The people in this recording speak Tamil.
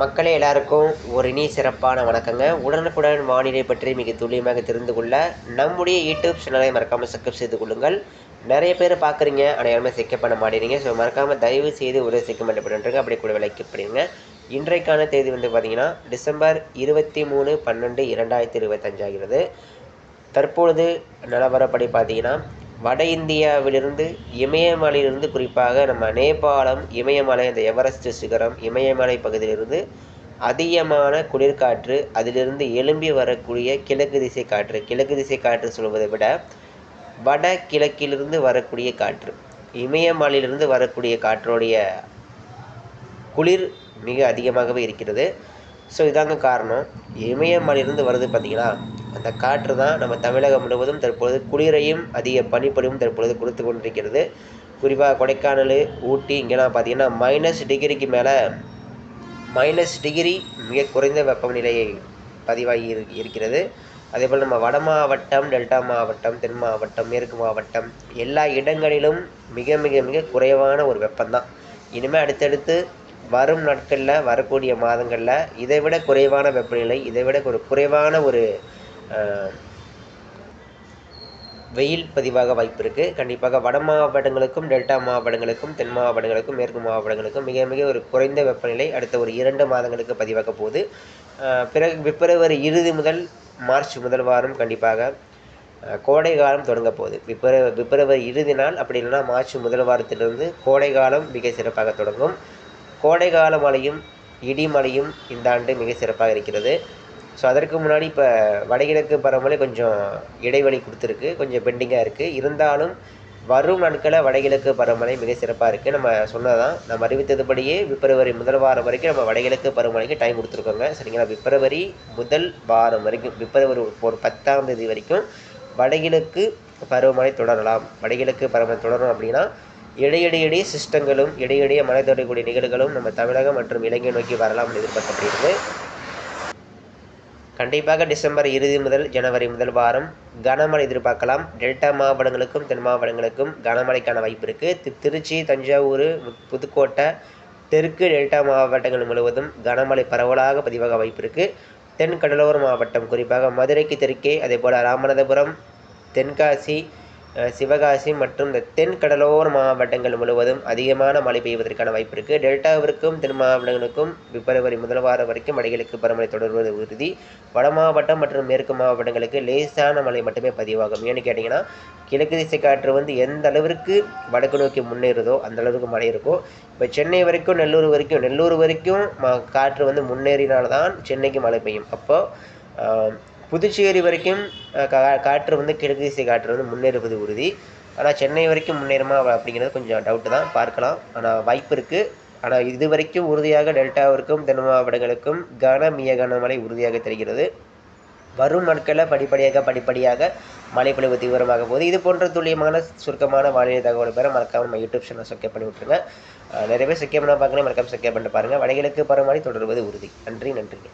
மக்களே எல்லாருக்கும் ஒரு இனி சிறப்பான வணக்கங்க. உடனுக்குடன் வானிலை பற்றி மிக துல்லியமாக தெரிந்து கொள்ள நம்முடைய யூடியூப் சேனலை மறக்காமல் சப்ஸ்கிரைப் செய்து கொள்ளுங்கள். நிறைய பேர் பார்க்குறீங்க ஆனால் யாருமே செக்க பண்ண மாட்டேறீங்க ஸோ மறக்காமல் தயவு செய்து ஒரு செக்க பண்ணப்படுறேன் அப்படி கூட லைக் பண்ணிடுங்க இன்றைக்கான தேதி வந்து பார்த்தீங்கன்னா டிசம்பர் இருபத்தி மூணு பன்னெண்டு இரண்டாயிரத்தி இருபத்தஞ்சாகிறது தற்பொழுது நிலவரப்படி பார்த்தீங்கன்னா வட இந்தியாவிலிருந்து இமயமலையிலிருந்து குறிப்பாக நம்ம நேபாளம் இமயமலை அந்த எவரெஸ்ட் சிகரம் இமயமலை பகுதியிலிருந்து அதிகமான குளிர்காற்று அதிலிருந்து எழும்பி வரக்கூடிய கிழக்கு திசை காற்று. கிழக்கு திசை காற்று சொல்வதை விட வட கிழக்கிலிருந்து வரக்கூடிய காற்று. இமயமலையிலிருந்து வரக்கூடிய காற்றுடைய குளிர் மிக அதிகமாகவே இருக்கிறது. ஸோ இதாங்க காரணம். இமயமலையிலிருந்து வருது பார்த்தீங்களா அந்த காற்று தான் நம்ம தமிழகம் முழுவதும் தற்பொழுது குளிரையும் அதிக பனிப்பொழிவும் தற்பொழுது கொடுத்து கொண்டிருக்கிறது. குறிப்பாக கொடைக்கானல் ஊட்டி இங்கெல்லாம் பார்த்தீங்கன்னா மைனஸ் டிகிரிக்கு மேலே மைனஸ் டிகிரி மிக குறைந்த வெப்பநிலையை பதிவாகி இரு இருக்கிறது. அதேபோல் நம்ம வட மாவட்டம் டெல்டா மாவட்டம் தென் மாவட்டம் மேற்கு மாவட்டம் எல்லா இடங்களிலும் மிக மிக மிக குறைவான ஒரு வெப்பம்தான். இனிமேல் அடுத்தடுத்து வரும் நாட்களில் வரக்கூடிய மாதங்களில் இதை விட குறைவான வெப்பநிலை இதை விட ஒரு குறைவான ஒரு வெயில் பதிவாக வாய்ப்பு இருக்குது கண்டிப்பாக வட மாவட்டங்களுக்கும் டெல்டா மாவட்டங்களுக்கும் தென் மாவட்டங்களுக்கும் மேற்கு மாவட்டங்களுக்கும் மிக மிக ஒரு குறைந்த வெப்பநிலை அடுத்த ஒரு இரண்டு மாதங்களுக்கு பதிவாக போகுது. பிறகு பிப்ரவரி இறுதி முதல் மார்ச் முதல் வாரம் கண்டிப்பாக கோடை காலம் தொடங்க போகுது. பிப்ர பிப்ரவரி இறுதி நாள் அப்படி இல்லைன்னா மார்ச் முதல் வாரத்திலிருந்து கோடை காலம் மிக சிறப்பாக தொடங்கும். கோடை கால மழையும் இடிமலையும் இந்த ஆண்டு மிக சிறப்பாக இருக்கிறது. ஸோ அதற்கு முன்னாடி இப்போ வடகிழக்கு பருவமழை கொஞ்சம் இடைவெளி கொடுத்துருக்கு கொஞ்சம் பெண்டிங்காக இருக்குது இருந்தாலும் வரும் நாட்களில் வடகிழக்கு பருவமழை மிக சிறப்பாக இருக்குது நம்ம சொன்னதான் நம்ம அறிவித்ததுபடியே பிப்ரவரி முதல் வாரம் வரைக்கும் நம்ம வடகிழக்கு பருவமழைக்கு டைம் கொடுத்துருக்கோங்க. சரிங்களா? பிப்ரவரி முதல் வாரம் வரைக்கும் பிப்ரவரி ஒரு பத்தாம் தேதி வரைக்கும் வடகிழக்கு பருவமழை தொடரலாம். வடகிழக்கு பருவமழை தொடரும் அப்படின்னா இடையிடையே சிஸ்டங்களும் இடையிடையே மழை தொடரக்கூடிய நிகழ்வுகளும் நம்ம தமிழகம் மற்றும் இலங்கை நோக்கி வரலாம் எதிர்பார்க்கப்படுகிறது. கண்டிப்பாக டிசம்பர் இறுதி முதல் ஜனவரி முதல் வாரம் கனமழை எதிர்பார்க்கலாம். டெல்டா மாவட்டங்களுக்கும் தென் மாவட்டங்களுக்கும் கனமழைக்கான வாய்ப்பு இருக்குது திருச்சி தஞ்சாவூர் புதுக்கோட்டை தெற்கு டெல்டா மாவட்டங்கள் முழுவதும் கனமழை பரவலாக பதிவாக வாய்ப்பு இருக்குது தென் கடலோர மாவட்டம் குறிப்பாக மதுரைக்கு தெற்கே அதே போல் ராமநாதபுரம் தென்காசி சிவகாசி மற்றும் இந்த தென் கடலோர மாவட்டங்கள் முழுவதும் அதிகமான மழை பெய்வதற்கான வாய்ப்பு இருக்குது டெல்டாவிற்கும் தென் மாவட்டங்களுக்கும் பிப்ரவரி முதல் வாரம் வரைக்கும் மலைகளுக்கு பருவமழை தொடர்வது உறுதி. வட மாவட்டம் மற்றும் மேற்கு மாவட்டங்களுக்கு லேசான மழை மட்டுமே பதிவாகும். ஏன்னு கேட்டிங்கன்னா கிழக்கு திசை காற்று வந்து எந்த அளவிற்கு வடக்கு நோக்கி முன்னேறுதோ அந்த அளவுக்கு மழை இருக்கும் இப்போ சென்னை வரைக்கும் நெல்லூர் வரைக்கும் நெல்லூர் வரைக்கும் காற்று வந்து முன்னேறினால்தான் சென்னைக்கு மழை பெய்யும். அப்போது புதுச்சேரி வரைக்கும் கா காற்று வந்து கிழக்கு திசை காற்று வந்து முன்னேறுவது உறுதி. ஆனால் சென்னை வரைக்கும் முன்னேறுமா அப்படிங்கிறது கொஞ்சம் டவுட்டு தான். பார்க்கலாம். ஆனால் வாய்ப்பு இருக்குது ஆனால் இது வரைக்கும் உறுதியாக டெல்டாவிற்கும் தென் மாவட்டங்களுக்கும் கன மிக கனமழை உறுதியாக தெரிகிறது. வரும் நாட்களில் படிப்படியாக படிப்படியாக மழை பொழிவு தீவிரமாக போகுது. இது போன்ற துல்லியமான சுருக்கமான வானிலை தகவல் பெற மறக்காமல் நம்ம யூடியூப் சேனல் சப்ஸ்கிரைப் பண்ணி விட்டுருங்க. நிறைய பேர் சக்கியம் பண்ண பார்க்கணும் மறக்காமல் சிக்கே பண்ணிட்டு பாருங்கள் வடகிழக்கு பருவமழை தொடர்வது உறுதி. நன்றி நன்றிங்க.